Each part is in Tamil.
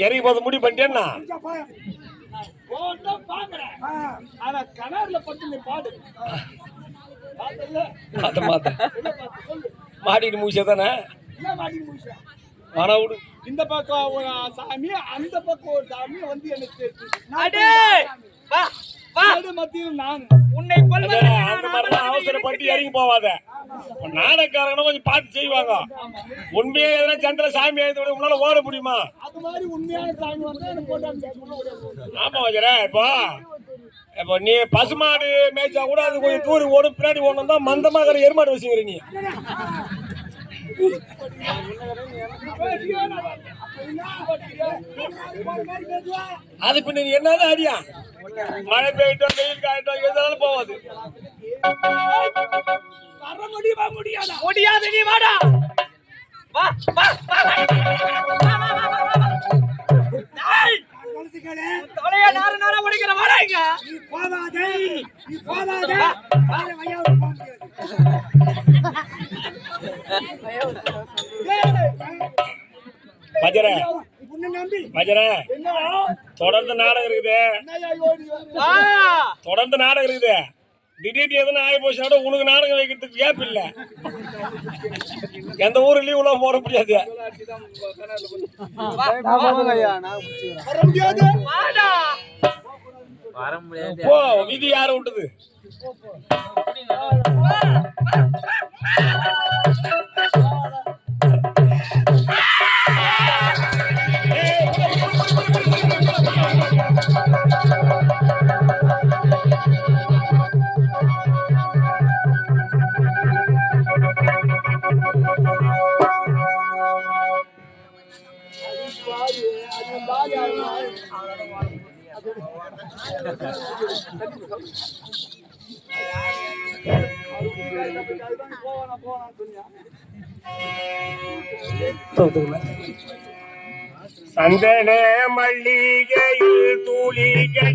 இறங்கி போத முடிவு பண்ணிட்டேன்னா ஆனா கனார்ல பட்டு நீ பாடு. பாத்தல்ல? மாத்த மாட்டிட்டு முடிச்சா தானே? என்ன மாட்டி முடிச்சா வர விடு. இந்த பக்கம் ஒரு சாமி அந்த பக்கம் ஒரு சாமி வந்து எனக்கு மத்தியில் நான். உன்னை அவசரப்பட்டு இறங்கி போவாத. இப்ப நாடகக்காரங்களும் கொஞ்சம் பார்த்து செய்வாங்க. உண்மையே எதனா சந்திர சாமி விட உன்னால ஓட முடியுமா? ஆமா வஜர இப்போ இப்போ நீ பசுமாடு மேய்ச்சா கூட அது கொஞ்சம் தூரி ஓடும் பின்னாடி ஓடணும் தான் மந்தமாக இருக்கிற எருமாடு வச்சுக்கிற நீ. அது பின்ன நீ என்னதான் அடியா? மழை பெய்யட்டும் வெயில் காயட்டும் எதுனாலும் போவாது. வர முடியுமா? முடியாதா? முடியாது நீ வாடா. வா வா நம்பி. என்ன தொடர்ந்து நாடகம் இருக்குது. தொடர்ந்து நாடகம் இருக்குது. திடீர்னு எதுனா ஆகி போச்சுனா வஉனக்கு நாடகம் வைக்கிறதுக்கு கேப் இல்ல. எந்த ஊரு லீவ்ல போட முடியாது. வர முடியாது. வாடா. போ விதி யாரை விட்டது சந்தன மல்லிகையில் தூளிகை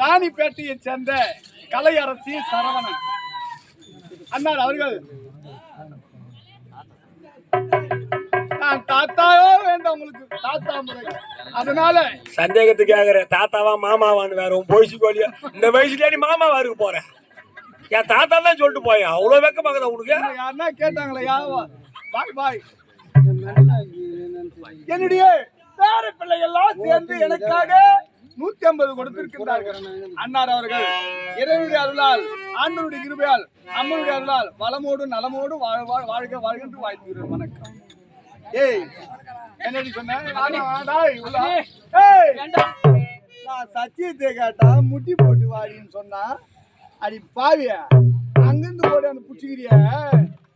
ராணிப்பேட்டையை சேர்ந்த கலையரசி சரவணன். அண்ணார் அவர்கள். நான் தாத்தாவோ வேண்டாம் உங்களுக்கு தாத்தா முறை. அதனால சந்தேகத்துக்கு கேக்குற தாத்தாவா மாமாவான்னு வேற உன் கோழியா இந்த வயசுலயே நீ மாமாவா இருக்க போற? என் தாத்தா தான் சொல்லிட்டு போயேன். அவ்வளவு வெக்கமாக்குதா உனக்கு? யாருன்னா கேட்டாங்களே யாவா பாய் பாய். என்னுடைய பேர பிள்ளை எல்லாம் சேர்ந்து எனக்காக நூத்தி ஐம்பது கொடுத்திருக்கின்றார்கள். அன்னார் அவர்கள் இறைவனுடைய அருளால் ஆண்டவருடைய கிருபையால் அம்மனுடைய அருளால் வளமோடு நலமோடு வாழ் வாழ் வாழ்க வாழ்கின்ற வாழ்த்துகிறேன். வணக்கம். ஏய் என்னடி சொன்ன? நானா? டேய், உள்ள. ஏய், நான் சத்தியத்தை கேட்டா முட்டி போட்டு வாடின்னு சொன்னா அடி பாவியா அங்கிருந்து போடு அந்த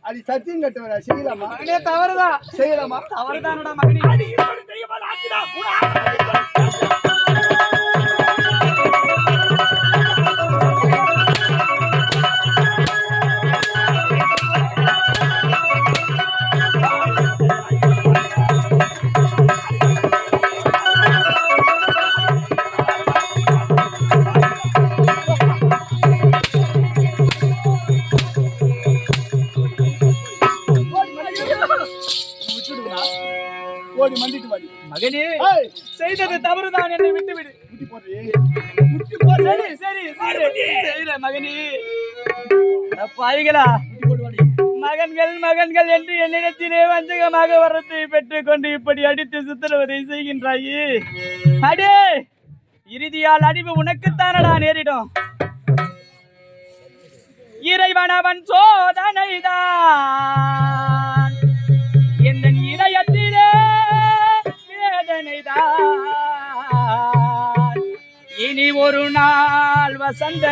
அடி சத்தியம் கட்டுவரா செய்யலாமா? தவறுதான். செய்யலாமா? அவர்தானடா மகனே. அடி இப்படி செய்தது தவறுதான் என்னை விட்டு விடு. முட்டி போடுறி முட்டி போடு சரி சரி. சரி செய்யல மகனே. மகன்கள் மகன்கள் என்று என்னிடத்திலே வஞ்சகமாக வரத்தை பெற்றுக் கொண்டு இப்படி அடித்து சுத்தரவதை செய்கின்றாயே. அடே! இறுதியால் அடிவு உனக்குத்தானடா நேரிடும். இறைவனவன் சோதனைதான்.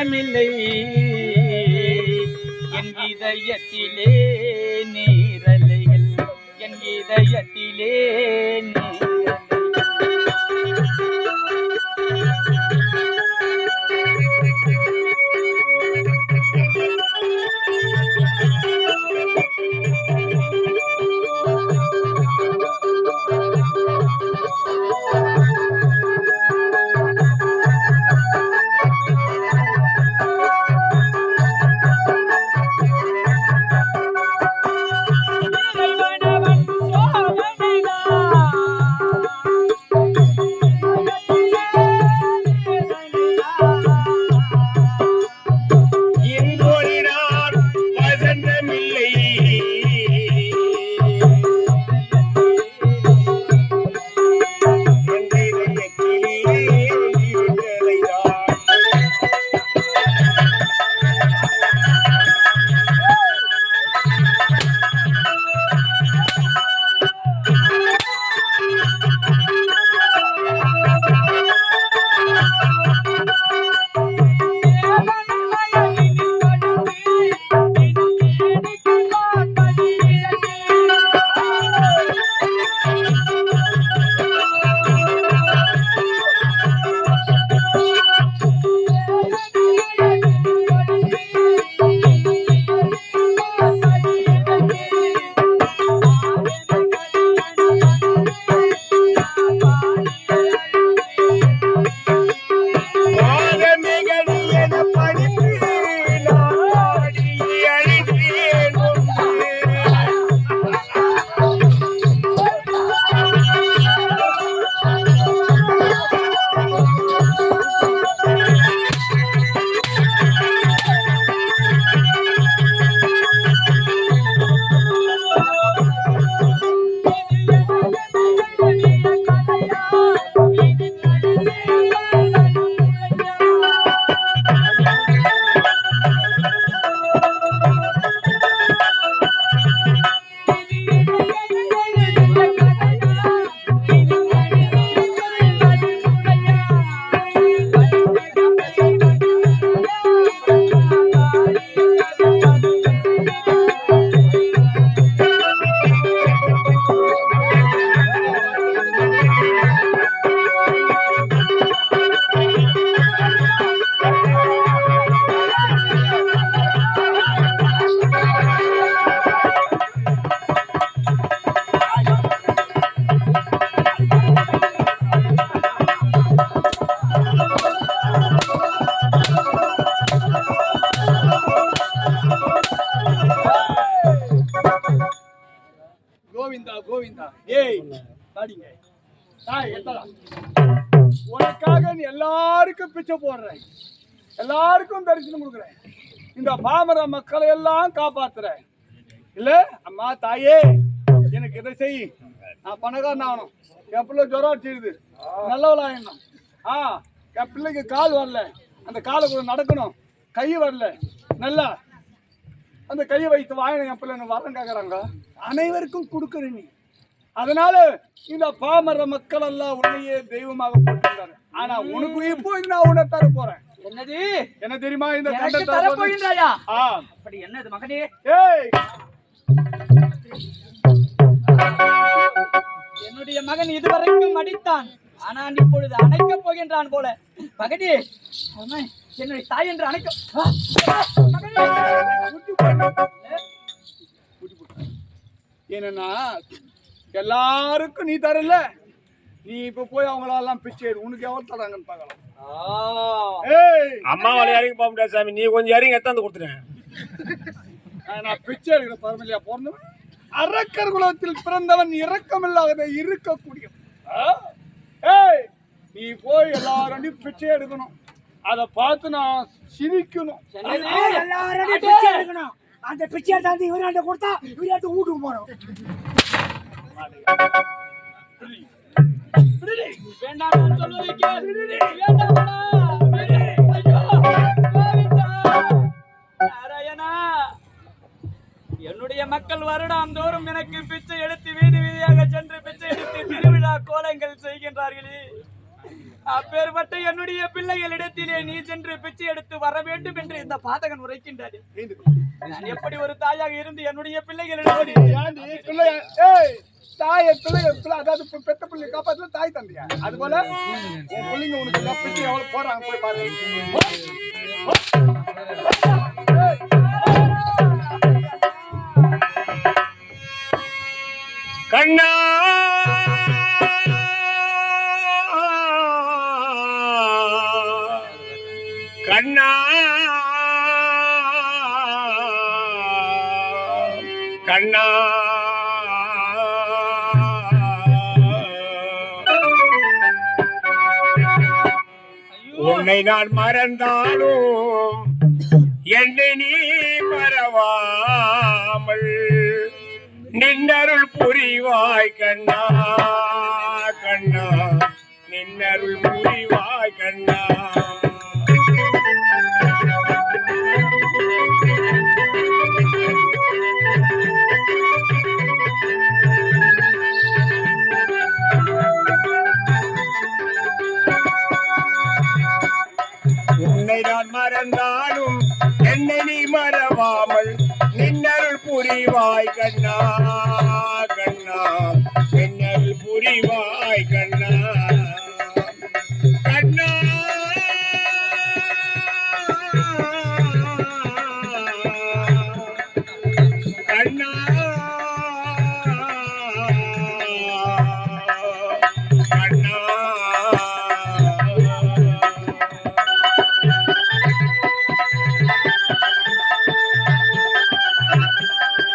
இடமில்லை என் இதயத்திலே அடிங்க. தாய் உனக்காக நீ எல்லாருக்கும் பிச்சை போடுறேன். எல்லாருக்கும் தரிசனம் கொடுக்குறேன். இந்த பாமர மக்களை எல்லாம் காப்பாத்துறேன். இல்ல? அம்மா தாயே எனக்கு இதை செய். நான் பணக்காரன் ஆகணும். என் பிள்ளை ஜுரம் அடிச்சிடுது நல்லவளாயிடணும் ஆ என் பிள்ளைக்கு கால் வரல. அந்த காலை கூட நடக்கணும். கை வரல. நல்லா. அந்த கையை வைத்து வாங்கின என் பிள்ளை வரணும் கேட்குறாங்க அனைவருக்கும் கொடுக்குற நீ. அதனால இந்த பாமர மக்கள் எல்லாம் உன்னையே தெய்வமாக போட்டிருந்தாங்க ஆனா உனக்கு இப்போ நான் உன்னை தர போறேன். என்னது? என்ன தெரியுமா இந்த கண்டத்தை தரப் போகின்றாயா? அப்படி என்னது மகனே? ஏய். என்னுடைய மகன் இதுவரைக்கும் அடித்தான். ஆனால் இப்பொழுது அணைக்கப் போகின்றான் போல. மகனே அவன் என்னுடைய தாய் என்று அணைக்க. என்னன்னா எல்லாருக்கும் நீ தரல. நீ இப்ப போய் அவங்களெல்லாம் பிச்சை எடு. உனக்கு எவ்வளவு தராங்கன்னு பார்க்கலாம். ஆ! ஏய். அம்மாவால இறங்கி போக முடியாது சாமி. நீ கொஞ்சம் இறங்கி எடுத்தாந்து கொடுத்துட்டேன் நான் நான் பிச்சை எடுக்கிற பரமலையா பிறந்தவன் அரக்கர் குலத்தில் பிறந்தவன் இரக்கமில்லாத இருக்கக்கூடிய ஆ? ஏய் நீ போய் எல்லாரும் பிச்சை எடுக்கணும். அதை பார்த்து நான் சிரிக்கணும். எல்லாரும் பிச்சை எடுக்கணும். அந்த பிச்சை எடுத்தாந்து இவராண்ட கொடுத்தா இவராண்ட வீட்டுக்கு போகணும். வேண்டாம் என்னுடைய மக்கள் வருடம் தோறும் எனக்கு பிச்சை எடுத்து வீதி வீதியாக சென்று பிச்சை எடுத்து திருவிழா கோலங்கள் செய்கின்றார்களே. அப்பேற்பட்ட என்னுடைய பிள்ளைகளிடத்திலே நீ சென்று பிச்சை எடுத்து வர வேண்டும் என்று இந்த பாதகன் உரைக்கின்றார். நான் எப்படி ஒரு தாயாக இருந்து என்னுடைய பிள்ளைகளிடம் தாயை பிள்ளைய பிள்ளை அதாவது பெத்த பிள்ளைய காப்பாத்துல தாய் தந்தையா? அது போல உன் பிள்ளைங்க உனக்கு எல்லாம் பிச்சை எவ்வளவு போறாங்க? போய் பாரு. கண்ணா. உன்னை நான் மறந்தாலும் என்னை நீ மறவாமல். நின்னருள் புரிவாய் கண்ணா கண்ணா. நின்னருள் புரிவாய்